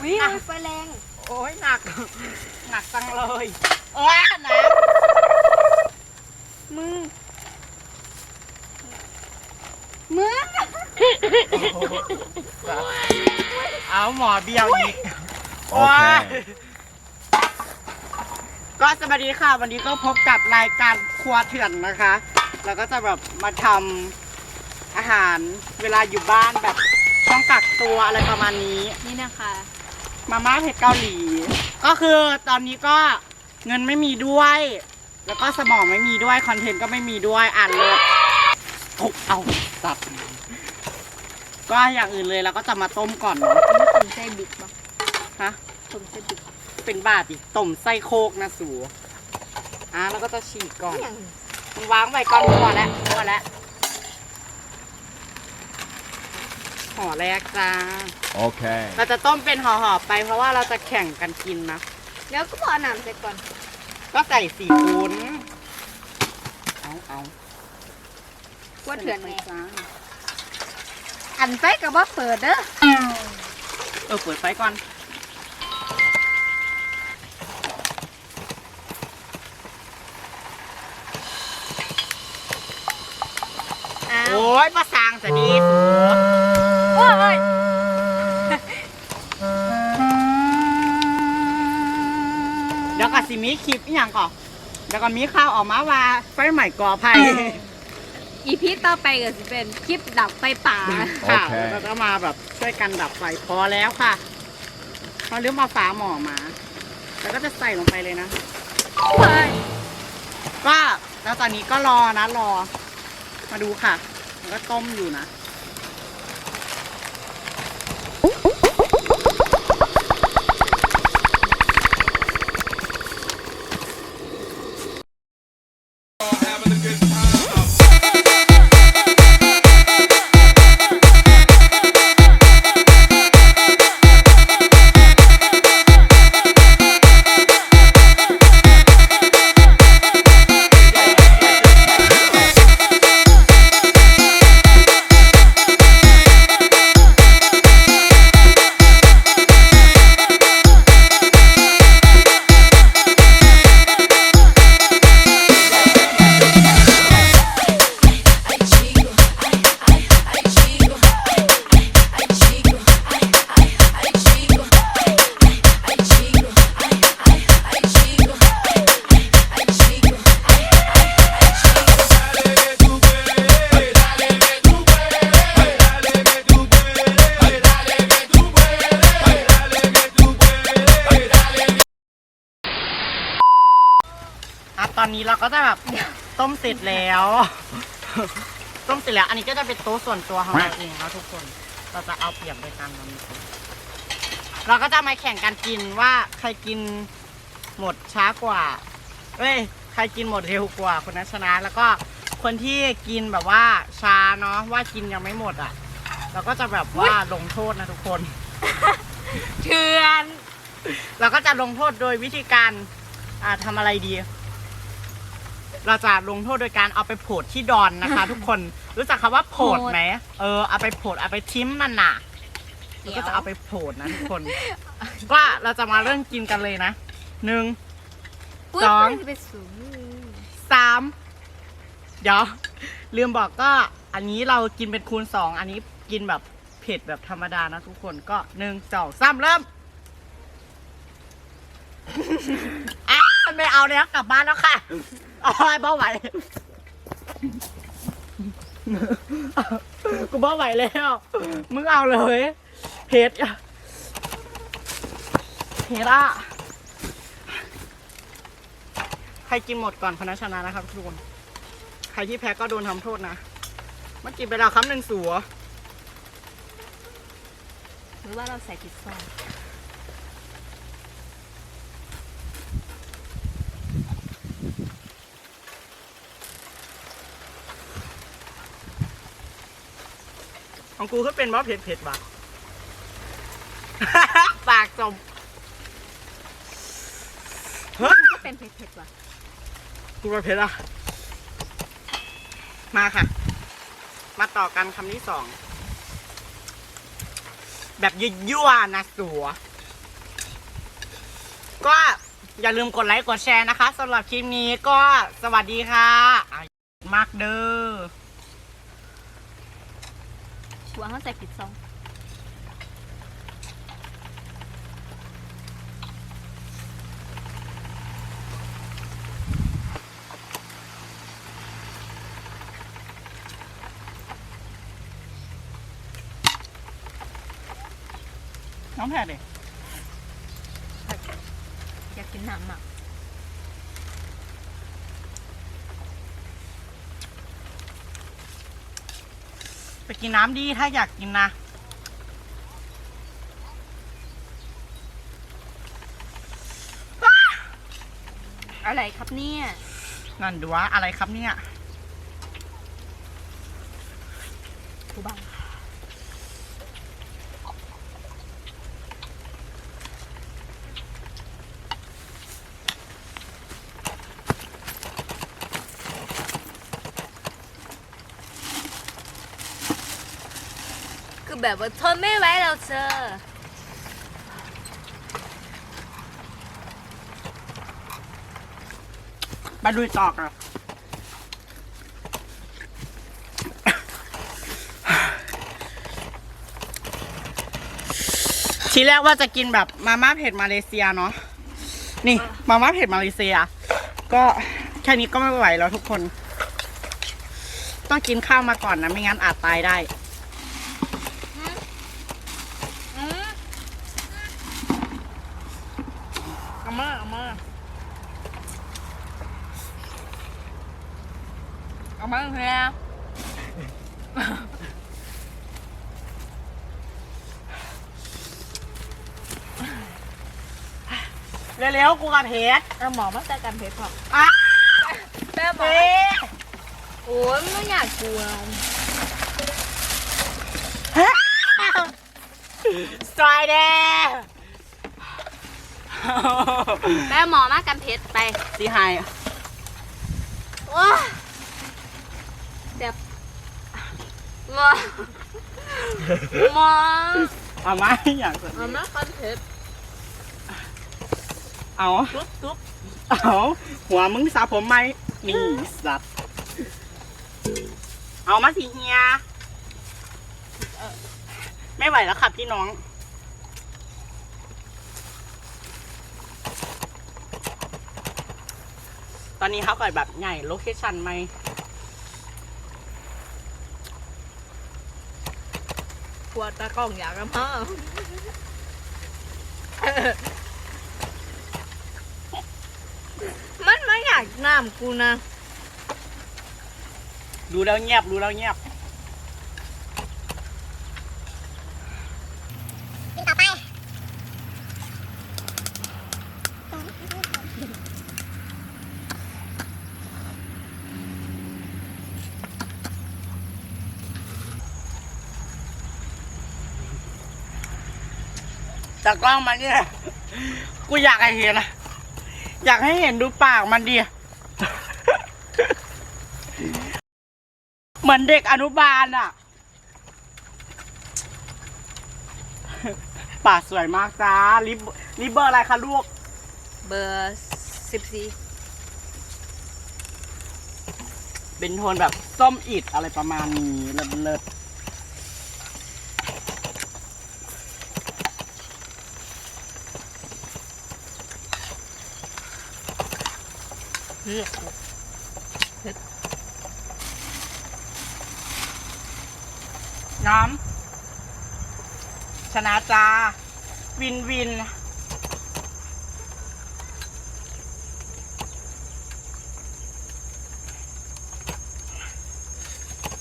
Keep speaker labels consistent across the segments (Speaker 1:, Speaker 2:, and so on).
Speaker 1: หนักจังเลย
Speaker 2: วิวไฟแรง
Speaker 1: โอ้ยหนัก หนักจังเลยโอ้ยหนัก
Speaker 2: มึงมึง
Speaker 1: เอาหมอเบี้ยวอีก
Speaker 3: โอเค
Speaker 1: ก็สวัสดีค่ะ วันนี้ก็พบกับรายการครัวเถื่อนนะคะแล้วก็จะแบบมาทำอาหารเวลาอยู่บ้านแบบช่องกักตัวอะไรประมาณนี้
Speaker 2: นี่นะคะ
Speaker 1: มาม่าเผ็ดเกาหลี ก็คือตอนนี้ก็เงินไม่มีด้วย แล้วก็สมองไม่มีด้วย คอนเทนต์ก็ไม่มีด้วยอ่านเลยทุกเอาสัตว์ก็อย่างอื่นเลยเราก็จะมาต้มก่อนเนาะ
Speaker 2: นี่ผมใส่บิ๊กปะ
Speaker 1: ฮะ
Speaker 2: ผมใส่บิ๊ก
Speaker 1: เป็นบาทอีกต้มไส้โคกนะสูอะแล้วก็จะฉีกก่อน
Speaker 2: อย่าง
Speaker 1: วางไว้ก่อนพอแล้วพอแล้ว ห่อแรกจ้า
Speaker 3: Okay.
Speaker 1: เราจะต้มเป็นห่อๆไปเพราะว่าเราจะแข่งกันกินนะ
Speaker 2: เดี๋ยวก็บอกน้ำใส่ก่อน
Speaker 1: ก็ใส่สีคุ้นเอาเอา
Speaker 2: กลัวเถื่อน
Speaker 1: ไป
Speaker 2: ไง
Speaker 1: จ้า
Speaker 2: อันไฟกับว่าเปิดเด้อ
Speaker 1: เออเปิดไฟก่อน
Speaker 2: อ้าว
Speaker 1: โอ้ยมาสร้างจะดีสู
Speaker 2: โอ้ย
Speaker 1: เดี๋ยวก็สิมีคลิปอหย่างก่อนเดี๋ยวก็มีข่าวออกมาว่าไฟใหม่ก่อภัย
Speaker 2: อีพีต่อไปก็จะเป็นคลิปดับไฟป่า
Speaker 1: ค่ะ
Speaker 3: โอเค
Speaker 1: แล้วก็มาแบบช่วยกันดับไฟพอแล้วค่ะพอลืมเอาฝาหม้อมา แล้วก็จะใส่ลงไปเลยนะ
Speaker 2: เฮ้ย
Speaker 1: ก็แล้วตอนนี้ก็รอนะรอ มาดูค่ะมันก็ต้มอยู่นะอะ ก็จะแบบต้มเสร็จแล้ว ต้มเสร็จแล้ว อันนี้ก็จะเป็นโต๊ะส่วนตัวของเราเองแล้วทุกคน เราจะเอาเปรียบโดยการทำนี้เราก็จะมาแข่งกันกินว่าใครกินหมดช้ากว่าเอ้ยใครกินหมดเร็วกว่าคนนั้นชนะ แล้วก็คนที่กินแบบว่าช้าเนาะว่ากินยังไม่หมดอะเราก็จะแบบว่าลงโทษนะทุกคน
Speaker 2: เถื่อน
Speaker 1: เราก็จะลงโทษโดยวิธีการอ่าทำอะไรดี เราจะลงโทษโดยการเอาไปโผดที่ดอนนะคะ ทุกคนรู้จักคำว่าโผดไหมเออเอาไปโผดเอาไปทิ้มมันน่ะแล้วก็จะเอาไปโผดนะทุกคน ก็เราจะมาเริ่มกินกันเลยนะหนึ่ง
Speaker 2: ปุ๊บ
Speaker 1: สอง
Speaker 2: มันจะเป็นสูง
Speaker 1: สามเดี๋ยวลืมบอกก็อันนี้เรากินเป็นคูณสองอันนี้กินแบบเผ็ดแบบธรรมดานะทุกคนก็หนึ่งสองสามเริ่ม อะไม่เอาแล้วกลับบ้านแล้วค่ะโอ้ยเบาไหวกูบาไหวแล้วมึงเอาเลยเผ็ดอเผ็ดอะใครกินหมดก่อนคนนั้นชนะนะครับทุกคนใครที่แพ้ก็โดนทำโทษนะเมื่อกี้ไปแล้วคำหนึ่งสัว
Speaker 2: หรือว่าเราใส่ผิดซอง
Speaker 1: ของกูก็เป็นบอสเผ็ดเผ็ดว่ะ ปากจมเฮ้ย
Speaker 2: ก็เป็นเผ็ดๆว่ะ
Speaker 1: กูว่าเผ็ดอะ มาค่ะ มาต่อกันคำที่สอง แบบยั่วๆนะสัว ก็อย่าลืมกดไลค์กดแชร์นะคะสำหรับคลิปนี้ก็สวัสดีค่ะอะมากเด้อ
Speaker 2: หั วเขาใส่ผิดซอง
Speaker 1: น้องแพรเด็
Speaker 2: อยากกินน้ำอะ
Speaker 1: ไปกินน้ำดีถ้าอยากกินนะ
Speaker 2: อะไรครับเนี่ย
Speaker 1: นั่นดูว่าอะไรครับเนี่ย
Speaker 2: ผู้บ้า แบบว่าทนไม่ไหวแล้วเธอ
Speaker 1: มาดูต่อกันทีแรกว่าจะกินแบบมาม่าเผ็ดมาเลเซียเนาะนี่มาม่าเผ็ดมาเลเซีย ก็แค่นี้ก็ไม่ไหวแล้วทุกคน ต้องกินข้าวมาก่อนนะ ไม่งั้นอาจตายได้ เอามาเอามาเอา มาเฮียเร็วๆกูกับเพชร
Speaker 2: เอาหมอมาใส่กันเพชรพอ
Speaker 1: อะ
Speaker 2: แม่บ
Speaker 1: เพ
Speaker 2: อก
Speaker 1: ชร
Speaker 2: โอ้ยไม่อยากกลัว
Speaker 1: สายแดง
Speaker 2: แม่หมอมากันเพชรไป
Speaker 1: สีหาย
Speaker 2: โอ้ยแบบห มอหมอ
Speaker 1: เอามาอยาก
Speaker 2: เอามากันเพชร
Speaker 1: เอา
Speaker 2: ตุ๊บตุ๊บ
Speaker 1: เอาหัวมึงสาผมไหมนี่สัตว์เอามาสิเฮียไม่ไหวแล้วค่ะพี่น้องตอนนี้เขาเกิดแบบใหญ่โลเคชั่นไหม
Speaker 2: ปวดตากล้องอยากกันพ่อมันไม่อยากน้ำกูนะ
Speaker 1: ดูแล้วเงียบดูแล้วเงียบากกล้องมาเนี่ย กูอยากให้เห็นนะอยากให้เห็นดูปากมันดิเหมือนเด็กอนุบาลอะปากสวยมากจ้าลิปลิปเบอร์อะไรคะลูก
Speaker 2: เบอร์สิบสี่
Speaker 1: เป็นโทนแบบส้มอิดอะไรประมาณนี้เลิศ เลิศ
Speaker 2: เลือก
Speaker 1: น้ำชนะจ้าวินวิน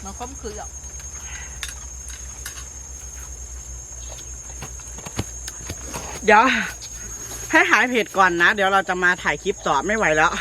Speaker 2: มาค้มคือหรอก
Speaker 1: เดี๋ยว ให้หายเพจก่อนนะ เดี๋ยวเราจะมาถ่ายคลิปต่อไม่ไหวแล้ว